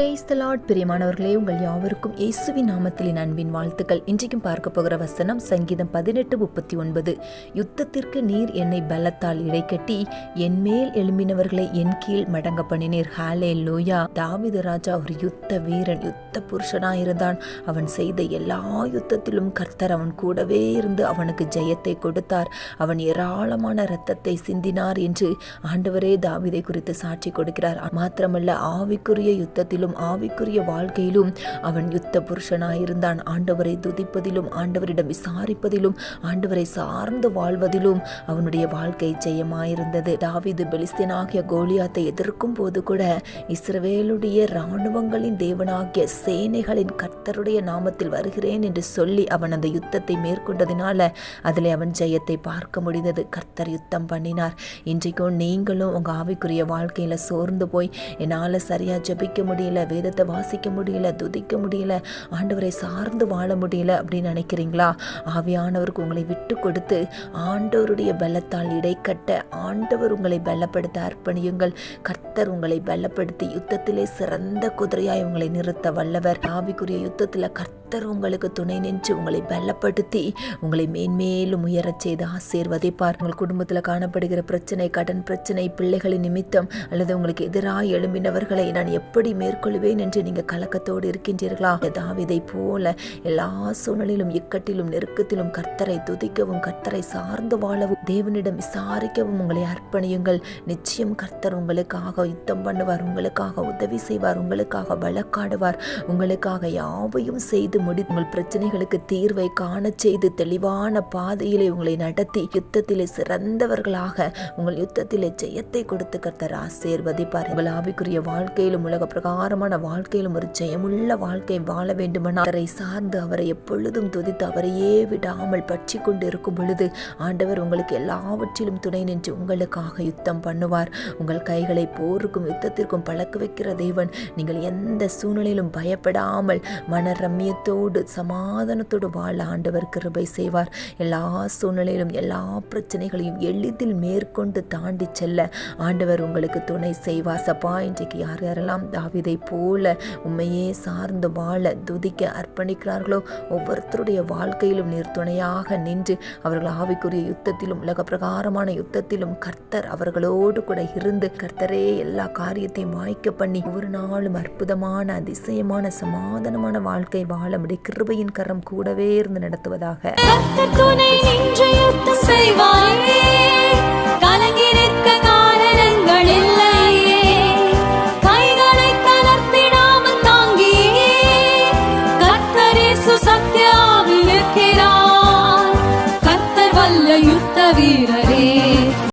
கிரைஸ்தலாட் பிரியமானவர்களே உங்கள் யாவருக்கும் இயேசுவின் நாமத்திலின் அன்பின் வாழ்த்துக்கள். இன்றைக்கும் பார்க்க போகிற வசனம் சங்கீதம் பதினெட்டு முப்பத்தி ஒன்பது யுத்தத்திற்கு நீர் என்னை பலத்தால் இடைக்கட்டி என் மேல் எழும்பினவர்களை என் கீழ் மடங்க பண்ணினீர். ஹாலே லோயா தாவித ராஜா ஒரு யுத்த வீரன் யுத்த புருஷனாயிருந்தான். அவன் செய்த எல்லா யுத்தத்திலும் கர்த்தர் அவன் கூடவே இருந்து அவனுக்கு ஜெயத்தை கொடுத்தார். அவன் ஏராளமான இரத்தத்தை சிந்தினார் என்று ஆண்டவரே தாவிதை குறித்து சாட்சி கொடுக்கிறார். மாத்திரமல்ல ஆவிக்குரிய யுத்தத்திலும் ஆவிக்குரிய வாழ்க்கையிலும் அவன் யுத்த புருஷனாயிருந்தான் ஆண்டவரை துதிப்பதிலும் ஆண்டவரிடம் விசாரிப்பதிலும் ஆண்டவரை சார்ந்து வாழ்வதிலும் அவனுடைய வாழ்க்கை ஜெயமாயிருந்தது. தாவிது பெலிஸ்தீனாகிய கோலியாத்தை எதிர்க்கும் போது கூட இஸ்ரவேலுடைய இராணுவங்களின் தேவனாகிய சேனைகளின் கர்த்தருடைய நாமத்தில் வருகிறேன் என்று சொல்லி அவன் அந்த யுத்தத்தை மேற்கொண்டதினால அதில் அவன் ஜெயத்தை பார்க்க முடிந்தது. கர்த்தர் யுத்தம் பண்ணினார். இன்றைக்கும் நீங்களும் உங்கள் ஆவிக்குரிய வாழ்க்கையில் சோர்ந்து போய் என்னால் சரியாக ஜெபிக்க முடியல. வேதத்தை வாசிக்க முடியல துதிக்க முடியல ஆண்டவரை சார்ந்து வாழ முடியல அப்படின்னு நினைக்கிறீங்களா? ஆவியானவருக்கு உங்களை விட்டு கொடுத்து ஆண்டவருடைய பலத்தால் இடைக்கட்ட ஆண்டவர் உங்களை பலப்படுத்த அர்ப்பணியுங்கள். கர்த்தர் உங்களை பலப்படுத்தி யுத்தத்திலே சிறந்த குதிரையாய் உங்களை நிறுத்த வல்லவர். ஆவிக்குரிய யுத்தத்தில் கர்த்தர் உங்களுக்கு துணை நின்று உங்களை பலப்படுத்தி உங்களை மேன்மேலும் உயரச் செய்து ஆசீர்வதிப்பார். உங்கள் குடும்பத்தில் காணப்படுகிற பிரச்சனை கடன் பிரச்சனை பிள்ளைகளின் நிமித்தம் அல்லது உங்களுக்கு எதிராக எழும்பினவர்களை நான் எப்படி மேற்கொள்வேன் என்று நீங்கள் கலக்கத்தோடு இருக்கின்றீர்களா? தாவிதை போல எல்லா சூழ்நிலையிலும் இக்கட்டிலும் நெருக்கத்திலும் கர்த்தரை துதிக்கவும் கர்த்தரை சார்ந்து வாழவும் தேவனிடம் விசாரிக்கவும் உங்களை அர்ப்பணியுங்கள். நிச்சயம் கர்த்தர் உங்களுக்காக யுத்தம் பண்ணுவார் உங்களுக்காக உதவி செய்வார் உங்களுக்காக வழக்காடுவார். உங்களுக்காக யாவையும் செய்து முடி உங்கள் பிரச்சனைகளுக்கு தீர்வை காண செய்து தெளிவான பாதையிலே உங்களை நடத்தி யுத்தத்திலே சிறந்தவர்களாக உங்கள் யுத்தத்திலே ஜெயத்தை கொடுத்து கர்த்தர் ஆசீர்வதிப்பார். உங்கள் ஆவிக்குரிய வாழ்க்கையிலும் உலக பிரகாரம் பிரகாரமான வாழ்க்கையிலும் ஒரு ஜெயமுள்ள வாழ்க்கை வாழ வேண்டுமென அவரை சார்ந்து அவரை எப்பொழுதும் துதித்து அவரையே விடாமல் பற்றி கொண்டு இருக்கும் பொழுது ஆண்டவர் உங்களுக்கு எல்லாவற்றிலும் துணை நின்று உங்களுக்காக யுத்தம் பண்ணுவார். உங்கள் கைகளை போருக்கும் யுத்தத்திற்கும் பழக்க வைக்கிற தேவன் நீங்கள் எந்த சூழ்நிலையிலும் பயப்படாமல் மன ரம்யத்தோடு சமாதானத்தோடு வாழ ஆண்டவர் கிருபை செய்வார். எல்லா சூழ்நிலையிலும் எல்லா பிரச்சனைகளையும் எளிதில் மேற்கொண்டு தாண்டி செல்ல ஆண்டவர் உங்களுக்கு துணை செய்வார். சப்பா இன்றைக்கு யார் யாரெல்லாம் தாவிதை போல உண்மையே சார்ந்து வாழ துதிக்க அர்ப்பணிக்கிறார்களோ? ஒவ்வொருத்தருடைய வாழ்க்கையிலும் நீர் துணையாக நின்று அவர்கள் ஆவிக்குரிய யுத்தத்திலும் உலக பிரகாரமான யுத்தத்திலும் கர்த்தர் அவர்களோடு கூட இருந்து கர்த்தரே எல்லா காரியத்தையும் வாய்க்க பண்ணி ஒரு நாளும் அற்புதமான அதிசயமான சமாதானமான வாழ்க்கை வாழ முடிய கிருபையின் கரம் கூடவே இருந்து நடத்துவதாக. vida.